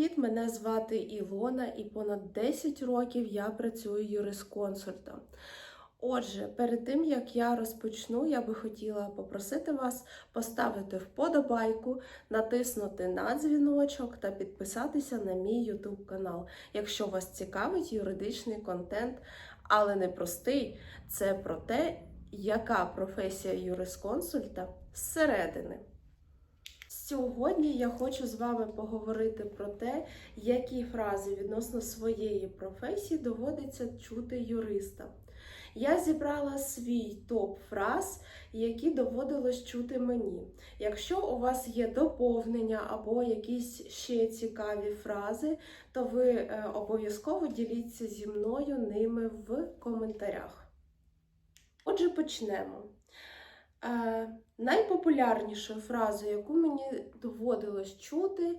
привіт! Мене звати Ілона, і понад 10 років я працюю юрисконсультом. Отже, перед тим як я розпочну, я би хотіла попросити вас поставити вподобайку, натиснути на дзвіночок та підписатися на мій YouTube канал, якщо вас цікавить юридичний контент, але не простий, це про те, яка професія юрисконсульта зсередини. Сьогодні я хочу з вами поговорити про те, які фрази відносно своєї професії доводиться чути юристам. Я зібрала свій топ фраз, які доводилось чути мені. Якщо у вас є доповнення або якісь ще цікаві фрази, то ви е, обов'язково діліться зі мною ними в коментарях. Отже, почнемо. Найпопулярнішою фразою, яку мені доводилось чути,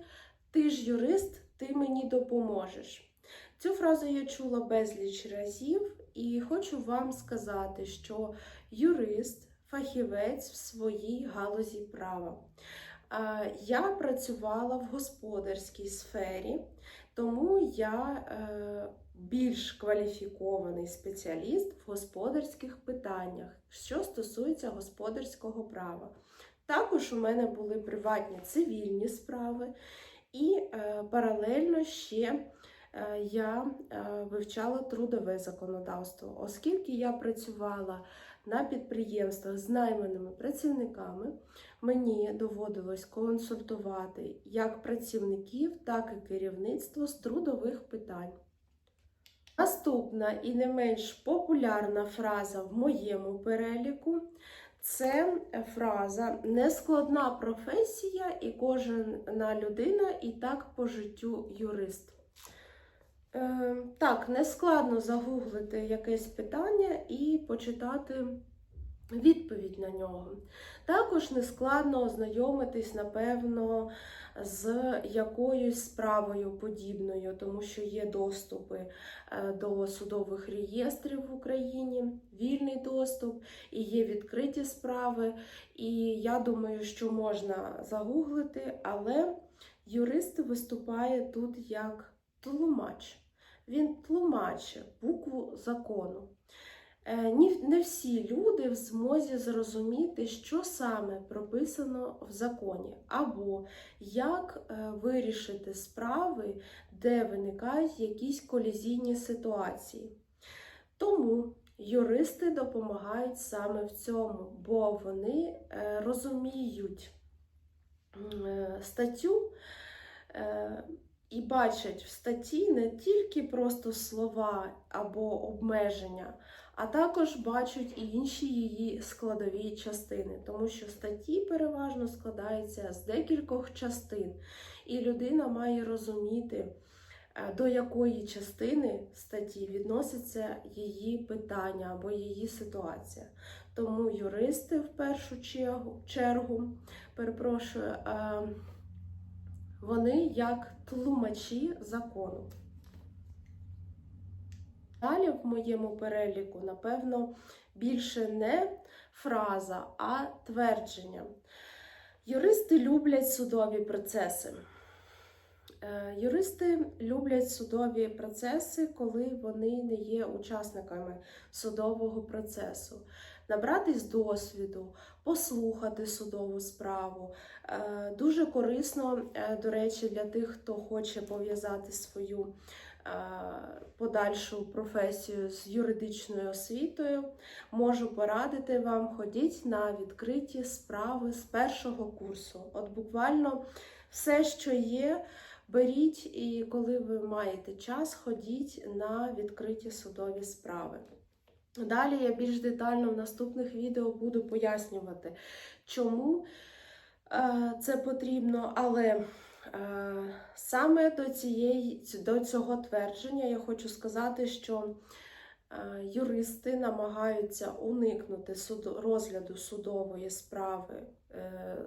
ти ж юрист, ти мені допоможеш. Цю фразу я чула безліч разів, і хочу вам сказати, що юрист фахівець в своїй галузі права. Я працювала в господарській сфері, тому я е, більш кваліфікований спеціаліст в господарських питаннях, що стосується господарського права. Також у мене були приватні цивільні справи, і е, паралельно ще е, я е, вивчала трудове законодавство, оскільки я працювала на підприємствах з найманими працівниками, мені доводилось консультувати як працівників, так і керівництво з трудових питань. Наступна і не менш популярна фраза в моєму переліку це фраза нескладна професія, і кожна людина і так по життю юрист. Е, так, нескладно загуглити якесь питання і почитати відповідь на нього. Також нескладно ознайомитись, напевно, з якоюсь справою подібною, тому що є доступи е, до судових реєстрів в Україні, вільний доступ, і є відкриті справи. І я думаю, що можна загуглити, але юрист виступає тут як тлумач. Він тлумачить букву закону. Е, Не всі люди в змозі зрозуміти, що саме прописано в законі, або як е, вирішити справи, де виникають якісь колізійні ситуації. Тому юристи допомагають саме в цьому, бо вони е, розуміють статтю. І бачать в статті не тільки просто слова або обмеження, а також бачать і інші її складові частини, тому що статті переважно складаються з декількох частин, і людина має розуміти, е, до якої частини статті відноситься її питання або її ситуація. Тому юристи в першу чергу, чергу перепрошую, е, вони як тлумачі закону. Далі в моєму переліку, напевно, більше не фраза, а твердження. Юристи люблять судові процеси. Е, Юристи люблять судові процеси, коли вони не є учасниками судового процесу. Набратись досвіду, послухати судову справу. Е, Дуже корисно, е, до речі, для тих, хто хоче пов'язати свою е, подальшу професію з юридичною освітою. Можу порадити вам, ходіть на відкриті справи з першого курсу. От буквально все, що є. Беріть і коли ви маєте час, ходіть на відкриті судові справи. Далі я більш детально в наступних відео буду пояснювати, чому е, це потрібно, але е, саме до, цієї, до цього твердження я хочу сказати, що е, юристи намагаються уникнути розгляду судової справи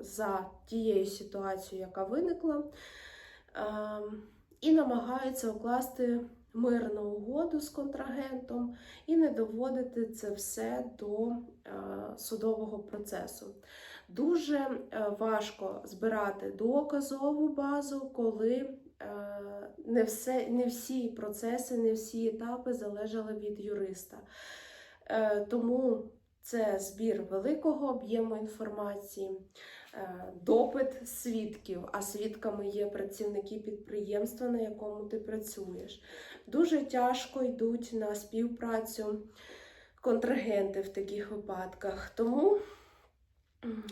за тією ситуацією, яка виникла. Ем, і намагаються укласти мирну угоду з контрагентом і не доводити це все до е, судового процесу. Дуже е, важко збирати доказову базу, коли е, не, все, не всі процеси, не всі етапи залежали від юриста. Тому це збір великого об'єму інформації, допит свідків, а свідками є працівники підприємства, на якому ти працюєш. Дуже тяжко йдуть на співпрацю контрагенти в таких випадках. Тому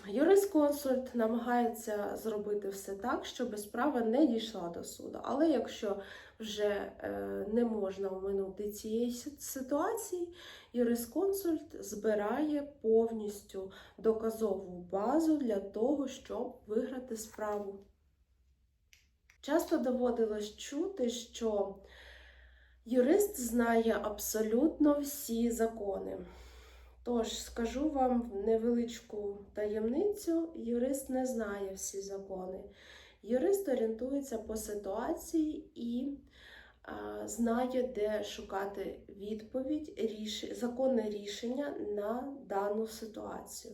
юрисконсульт намагається зробити все так, щоб справа не дійшла до суду. Але якщо вже е, не можна оминути цієї ситуації, юрисконсульт збирає повністю доказову базу для того, щоб виграти справу. Часто доводилось чути, що юрист знає абсолютно всі закони. Тож скажу вам невеличку таємницю: юрист не знає всі закони. Юрист орієнтується по ситуації і а, знає, де шукати відповідь, ріш... законне рішення на дану ситуацію.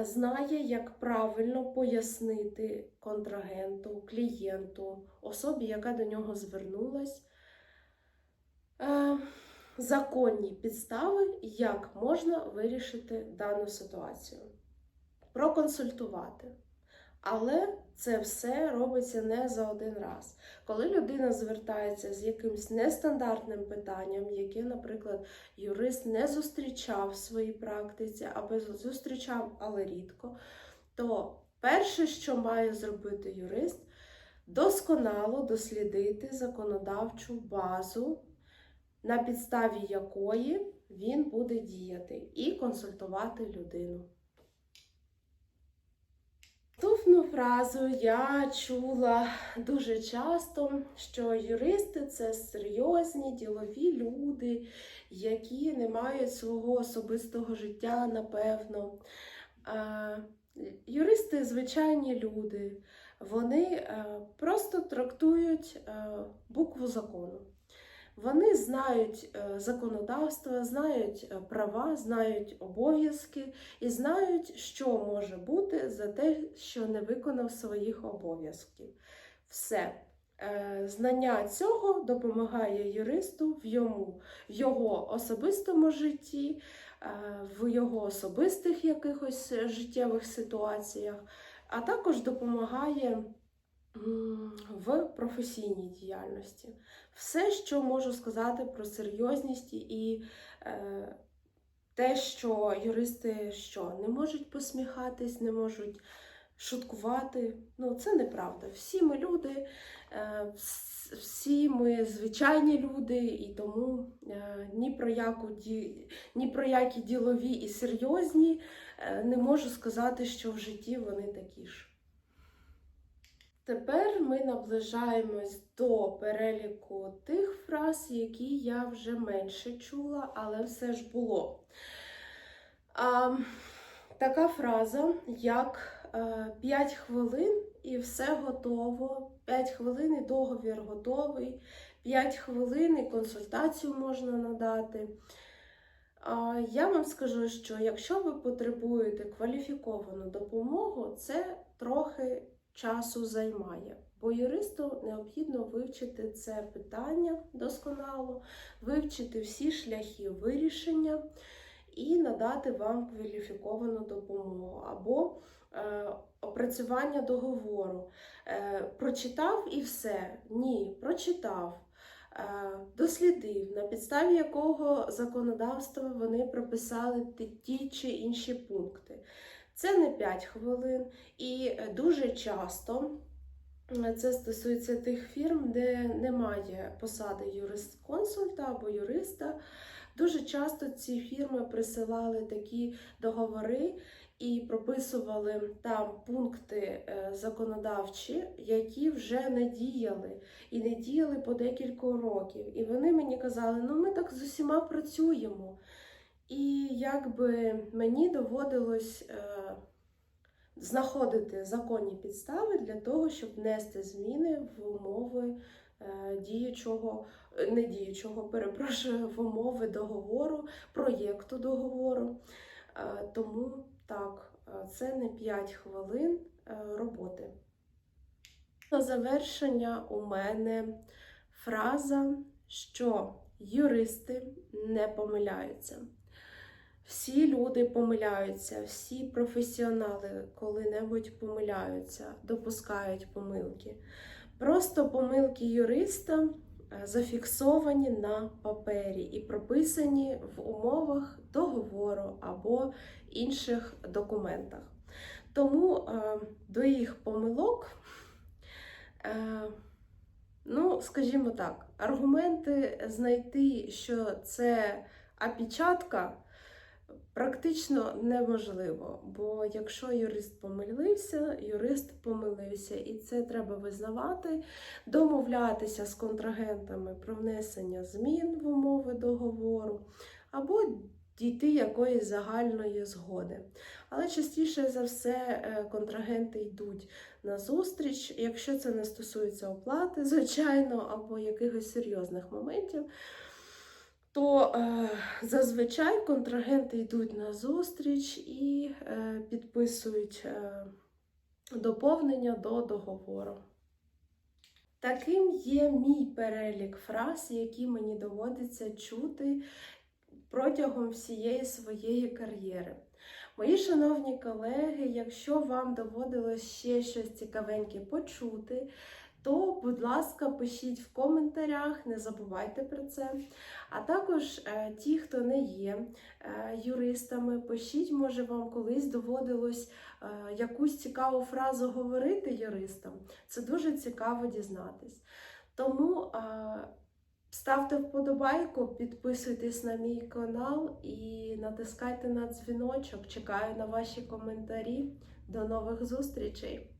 Знає, як правильно пояснити контрагенту, клієнту, особі, яка до нього звернулась, е, законні підстави, як можна вирішити дану ситуацію, проконсультувати. Але це все робиться не за один раз. Коли людина звертається з якимось нестандартним питанням, яке, наприклад, юрист не зустрічав в своїй практиці, або зустрічав, але рідко, то перше, що має зробити юрист, досконало дослідити законодавчу базу, на підставі якої він буде діяти, і консультувати людину. Наступну фразу я чула дуже часто, що юристи це серйозні ділові люди, які не мають свого особистого життя, напевно. Юристи звичайні люди, вони е, просто трактують е, букву закону. Вони знають е, законодавство, знають е, права, знають обов'язки і знають, що може бути за те, що не виконав своїх обов'язків. Все. Е, Знання цього допомагає юристу в йому, в його особистому житті, в його особистих якихось життєвих ситуаціях, а також допомагає в професійній діяльності. Все, що можу сказати про серйозність і е, те, що юристи що не можуть посміхатись, не можуть шуткувати. Ну, це неправда. Всі ми люди, е, всі ми звичайні люди, і тому е, ні про яку ді, ні про які ділові і серйозні е, не можу сказати, що в житті вони такі ж. Тепер ми наближаємось до переліку тих фраз, які я вже менше чула, але все ж було. А, така фраза, як 5 хвилин і все готово. 5 хвилин і договір готовий. 5 хвилин і консультацію можна надати. Я вам скажу, що якщо ви потребуєте кваліфіковану допомогу, це трохи часу займає. Бо юристу необхідно вивчити це питання досконало, вивчити всі шляхи вирішення і надати вам кваліфіковану допомогу або е, опрацювання договору. Е, прочитав і все. Ні, прочитав. е, Дослідив, на підставі якого законодавства вони прописали ті- ті чи інші пункти. Це не 5 хвилин, і е, дуже часто е, це стосується тих фірм, де немає посади юрист-консульта або юриста. Дуже часто ці фірми присилали такі договори і прописували там пункти е, законодавчі, які вже не діяли, і не діяли по декілька років. І вони мені казали, ну ми так з усіма працюємо. І якби мені доводилось е, знаходити законні підстави для того, щоб внести зміни в умови е, діючого, е, не діючого, перепрошую, в умови договору, проєкту договору. Е, тому так, е, це не 5 хвилин е, роботи. На завершення у мене фраза, що юристи не помиляються. Всі люди помиляються, всі професіонали коли-небудь помиляються, допускають помилки. Просто помилки юриста е, зафіксовані на папері і прописані в умовах договору або інших документах. Тому е, до їх помилок, е, ну, скажімо так, аргументи знайти, що це опечатка, практично неможливо. Бо якщо юрист помилився, юрист помилився, і це треба визнавати, домовлятися з контрагентами про внесення змін в умови договору, або дійти якоїсь загальної згоди. Але частіше за все е, контрагенти йдуть на зустріч, якщо це не стосується оплати, звичайно, або якихось серйозних моментів. То е, зазвичай контрагенти йдуть на зустріч і е, підписують е, доповнення до договору. Таким є мій перелік фраз, які мені доводиться чути протягом всієї своєї кар'єри. Мої шановні колеги, якщо вам доводилось ще щось цікавеньке почути, то, будь ласка, пишіть в коментарях, не забувайте про це. А також е, ті, хто не є е, юристами, пишіть, може, вам колись доводилось е, якусь цікаву фразу говорити юристам. Це дуже цікаво дізнатись. Тому ставте вподобайку, підписуйтесь на мій канал і натискайте на дзвіночок. Чекаю на ваші коментарі. До нових зустрічей!